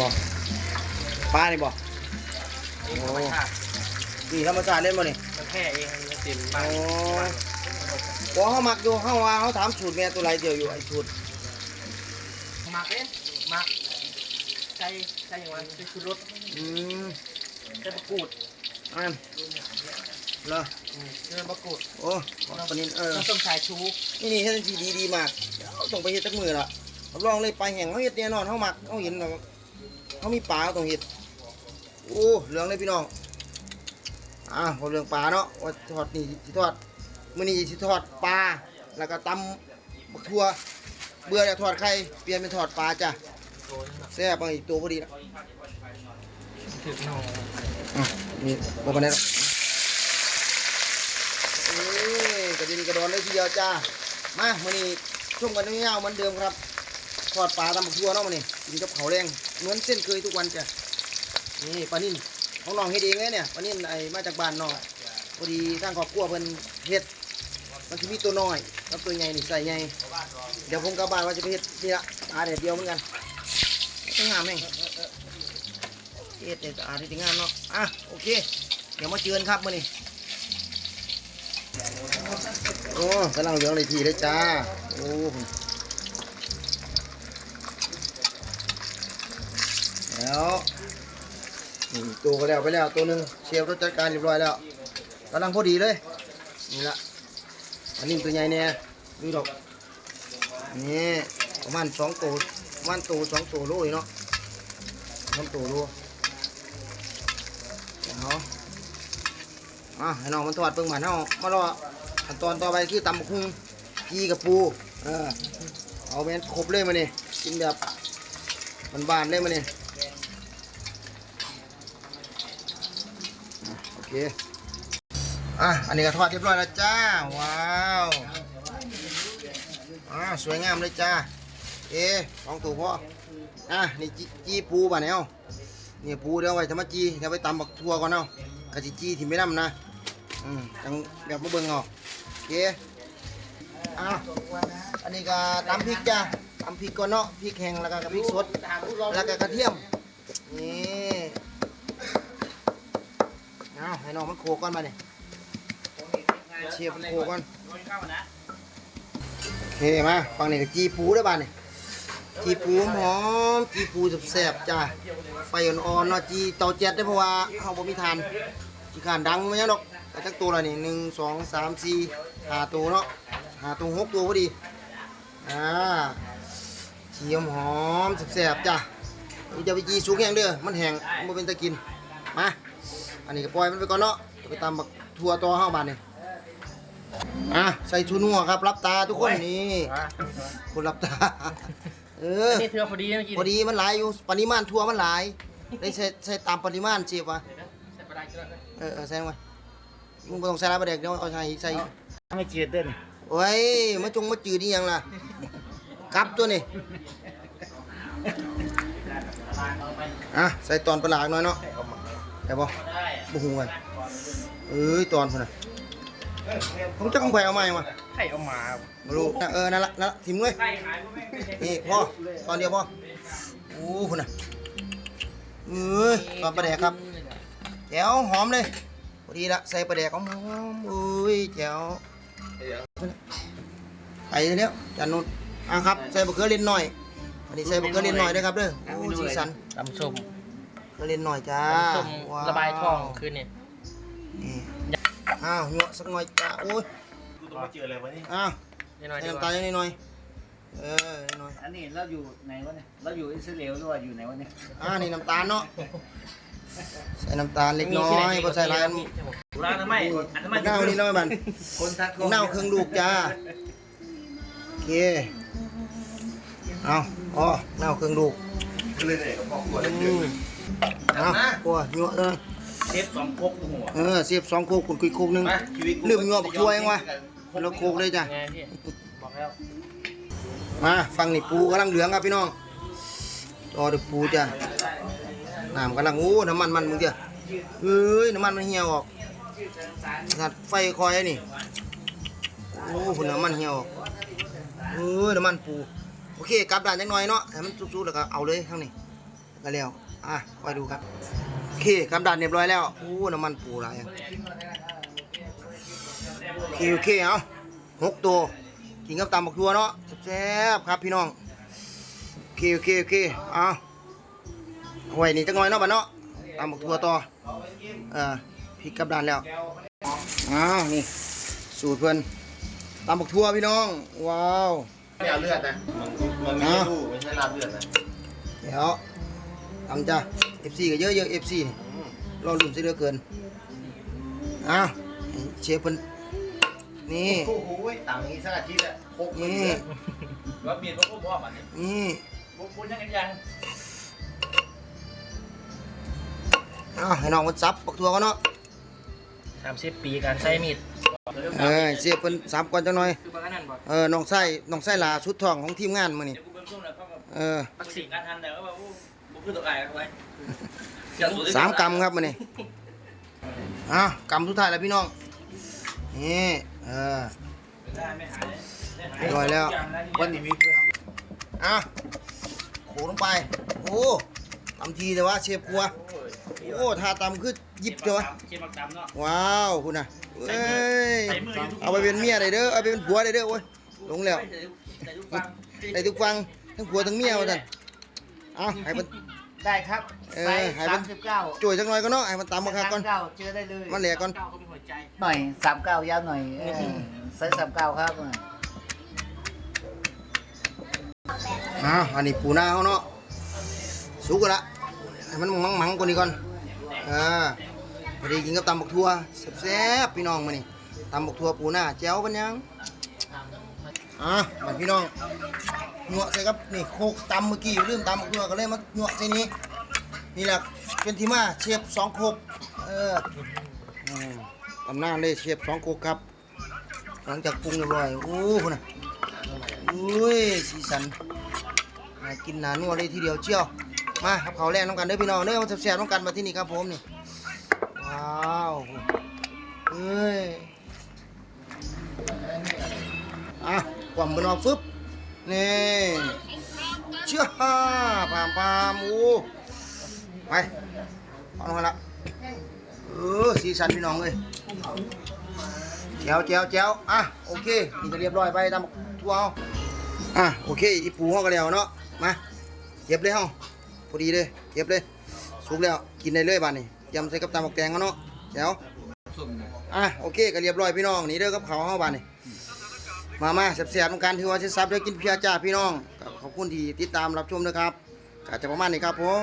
บ่ปลานี่บ่นี่ธรรมชาตินี่ธรรมชาติเล่นบ่นี่มันแค่เองมันเต็มบ้าโอ้นบ่เฮามักอยู่เฮาว่าเฮาถามสูตรแม่ตัวไรเดียวอยู่ไอ้สูตรหมักเองหมักใส่ใส่อย่างไรใส่ชูรสอืมใส่มะกรูดอันเหรออืมใส่มะกรูดโอ้ปลานินเออน้ำส้มสายชูนี่นี่เฮ็ดดีดีดีมากเดี๋ยวต้องไปเฮ็ดจักมือละรับรองเลยปลาแห้งเฮาเฮ็ดแน่นอนเฮามักเฮาเห็นแล้ว เฮามีปลาต้องเฮ็ดโอ้เหลืองเลยพี่น้องอ่าพอเรื่องปลาเนาะว่าทอดนี่สิทอดมื้อนี้สิทอดปลาแล้วก็ตำบักทั่วเบื่อแล้วทอดไข่เปลี่ยนเป็นทอดปลาจ้ะแซ่บอีกตัวพอดีละถึงหน่ออะนี่บ่ปานใดหรอกเอ้ยกระดินกระดอนเลยทีเดียวจ้ามามื้อนี้ช่วงกันยาวเหมือนเดิมครับ ทอดปลาตำบักทั่วเนาะมันนี่กินกับข้าแรงเหมือนเส้นเคยทุกวันจ้ะนี่ปลานิ่นของน้องเฮ็ดเองเลยเนี่ยปลานิ่นไอ้มาจากบ้านน้องพอดีทางครอบครัวเพิ่นเฮ็ดมันสิมีตัวน้อยกับตัวใหญ่นี่ใส่ใหญ่เดี๋ยวผมกลับบ้านว่าจะไปเฮ็ดนี่ละปลาแดดเดียวเหมือนกันต้องงามแม่งเฮ็ดเนี่ยสะอาดที่งามเนาะอะโอเค เดี๋ยวมาเจอกันครับมื้อนี้โอ้กำลังเหลืองเลยทีเลยจ้าโอ้ แล้วนี่ตัวก็แล้วไปแล้วตัวหนึ่งเชฟรถจัดการเรียบร้อยแล้วกำลังพอดีเลยนี่ละอันนี้ตัวใหญ่เนี่ยดูดอกนี่ประมาณสองตัวประมาณตัวสองตัวโลอยู่เนาะสองตัวโลเอาอะให้น้องมันทอดเพิ่งมาเนาะมารอขั้นตอนต่อไปคือตำบักหุ่งกีกับปูเออเอาเป็นครบเลยมาเนี่ยกินแบบบานๆเลยมาเนี่ย โอ เคอะอันนี้ก็ทอดเรียบร้อยแล้วจ้า ว้าวอ่าสวยงามเลยจ้า เอ๊ะสองตัวพ่ออะนี่จีปูป่ะเนี่ยเอานี่ปูเดี๋ยวไว้ทำมาจีเดี๋ยวไปตำบักทั่วก่อนเอากะจีจีที่ไม่น้ำนะอืมจังแบบมาเบิ่งเอาโอเคอะอันนี้ก็ตำพริกจ้าตำพริกก่อนเนาะพริกแห้งแล้วก็พริกสดแล้วก็กระเทียม นี่เอาให้น้องมัน โขกก่อนมาเนี่ยเชียบมันโขกก่อนโอเคมาฟังนี่ก็จีปูได้บ้านนี่จีปูหอมจีปูแซ่บๆจ้าไฟอ่อนๆเนาะจีเตาแจ๊ดได้เพราะว่าเฮาบ่มีทานจีขานดังไมันยังดอกแต่จักตัวละนี่หนึ่งสองสามสี่หาตัวเนาะหาตัวหกตัวพอดีอ่าจีหอมแซ่บๆจ้าอย่าไปจีสูงแห้งเด้อมันแห้งมันบ่เป็นตะกินมาอันนี้ก็ปล่อยมันไปก่อนเนาะ ไปตามบักทั่วต่อห้าบาทนี่อะใส่ชูนัวครับ รับตาทุกคนนี่คนรับตา เออนี่เธอพอดีเมื่อกี้พอดีมันหลายอยู่ปริมาณทั่วมันหลายได้ใส่ใส่ตามปริมาณเชฟวะใส่ปลาได้ก็ได้เออเออใส่ลงไปมึงบ่ต้องใส่ลายประเด็กเดี๋ยวเอาใส่ใส่ไม่จืดเด้นโอ้ยมาจงมาจืดนี่ยังล่ะกลับตัวนี่อะใส่ตอนปลาหลากหน่อยเนาะได้ปะได้อะบุหูกัน เอ้ยตอนคนน่ะผมจะกองแผเอามายังวะไข่เอามามาลูเออนั่นละนั่นละทิมเลยไข่ขายก็ไม่ใช่นี่พ่อตอนเดียวพ่อโอ้คนน่ะเอ้ยตอนปลาแดกครับแจ๋วหอมเลยพอดีละใส่ปลาแดกหอมๆเอ้ยแจ๋วไปเนี้ยจันนุนอะครับใส่บะเขือเล่นหน่อยอันนี้ใส่บะเขือเล่นหน่อยนะครับเด้อโอ้สีสันตำส้มเขือเล่นหน่อยจ้าตำส้มว้วระบายท้องคืนนี่ นี่อ้าวหยวกสักหน่อยจ้าโอ้ยกูต้องมาเจออะไรวะนี่อ้าวนิดหน่อยใส่ดีกน้ำตาว่าลนิดหน่อยเออนิดหน่อยอันนี้เราอยู่ไหนวะเนี่ย เราอยู่อิสราเอลหรือว่าอยู่ไหนวะเนี่ยอ่านี่น้ำตาลเนาะใส่น้ำตาลเล็กน้อยพอใส่หลายอันกูร้านทำไมอันทำไมเน่านี่น้อยบันคนทักเน่าเครื่องลูกจ้าโอเคเอาอ๋อเน่าเครื่องลูกเลยเนี่ยกับพ่อกูอืมเอากลัวหยวกเออ เชฟสองพกหัวเออเสียบสองโคกคุณคุยโคกหนึงมาชีวิตลืมหยวกบักช่วยเองวะแล้วโคกเลยจ้ะ ไงพี่บอกแล้วมาฟังนี่ปูกำลังเหลืองครับพี่น้องต่อด้วยปูจ้ะน้ำกำลังโอ้น้ำมันมันมึงเจ้ะเอ้ยน้ำมันมันเหี่ยวออกสัตว์ไฟคอยนี่โอ้หุ่นน้ำมันเหี่ยวออกเอ้ยน้ำมันปูโอเคกลับด่านจังหน่อยเนาะให้มันสุกๆแล้วก็เอาเลยข้างนี้ ก็แล้วอะคอยดูครับโอเคกำดันเรียบร้อยแล้วอู้น้ำมันปูหลายอะโอเคโอเคเอาหกตัวกินกับตำบักทัวเนาะแซ่บๆครับพี่น้องโอเคโอเคโอเคเอาเอาไว้นี่จังหน่อยเนาะบ้านเนาะตำบักทัวต่อเออพริกกับดันแล้วอ้าวนี่สูตรเพื่อนตำบักทัวพี่น้องว้าวไม่เอาเลือดนะมันมันไม่ใช่ลูกไม่ใช่ลาบเลือดนะเดี๋ยว ทำจ้ะ FC ก็เยอะเยอะ FC นี่รอลุ่นซะเหลือเกินอ้าวเชฟเพิ่นนี่โอ้โหต่างนี้สักอาทิตย์อะหกนี่ว่าเบียดว่าพวกพ่อมันนี่นี่พวกคุณยังไงยังอ้าวให้น้องมันซับปักทัวกันเนาะสามสิบปีการใช้มีดเออเชฟเพิ่นซับก่อนจังหน่อยคือบางอันนั่นบ่เออน้องไส้น้องไส้ลาสุดทองของทีมงานมื้อนี้เดี๋ยวกูเบิ้งช่วงแล้วเขาก็เออตักสิ่งการทันเดี๋ยวก็ แบบบุกขึ้นตัวไก่เข้าไปสามกำครับมื้อนี้อ้าวกำสุดท้ายแล้วพี่น้อง นี่เออได้ไม่หายเรียบร้อยแล้ววันนี้มีเพื่อนอะโขลงไป โอ้ตำทีแต่ว่าเชฟครัว โอ้ทาตำคือยิบเจ้าวะเชียร์บักดำเนาะว้าวคุณน่ะเอ้ยใส่มืออยู่ทุกเอาไปเป็นเมียได้เด้อ เอาไปเป็นผัวได้เด้อโอ้ยลงแล้วใส่ทุกฟังได้ทุกฟังทั้งผัวทั้งเมียว่าท่าน เอาให้มัน ได้ครับเออไซให้ส์มัสาน มสิบเก้าจ่วยจักหน่อยก็เนาะให้มันตำมาคักก่อน เก้าเจอได้เลยมันแหลกก่อน เก้าก็มีหัวใจหน่อยสามเก้ายาวหน่อยเออไซส์สามเก้าครับอ้าวอันนี้ปูนาเขาเนาะสุกแล้วละให้มันมังมังๆกว่านี้ก่อนอ่าพอดีกินกับตำบักทั่วแซ่บๆพี่น้องมานี่ตำบักทั่วปูนาแจ้วกันยัง อะบัดพี่น้องหนวดใส่ครับนี่โคกตำเมื่อกี้อย่าลืมตำบักทั่วก็เลยมาหนวดใส่นี้นี่แหละเป็นที่มาเชฟสองโคกเออตำนานเลยเชฟสองโคกครับ หลังจากปรุงเรียบร้อยโอ้โหนะอุ้ยสีสันน่ากินหนานัวเลยทีเดียวเชียวมาครับเขาแรกน้องกันเด้อพี่น้องเด้อมาแซ่บๆน้องกันมาที่นี่ครับผมนี่ว้าวเอ้ยอะ กว่ำมันออกฟึบนี่เชื่อพามพามโอ้ไปเอาลงมาละเออสีสันพี่น้องเลยแจวแจวแจวอะโอเคนี่ก็เรียบร้อยไปตามทัวเอาอะโอเคอีปูเขาก็แล้วเนาะมาเก็บเลยเฮาพอดีเลยเก็บเลยสุกแล้วกินได้เลยบ้านนี้ยำใส่กับตำบักแตงเอาเนาะแจวอะโอเคก็เรียบร้อยพี่น้องนี่เด้อกับเขาวเฮาบ้านนี้ มามาแซ่บๆต้องการที่ว่าชิซับได้กินเพียจ้าพี่น้องขอบคุณที่ติดตามรับชมนะครับกาจะประมาณนี้ครับผม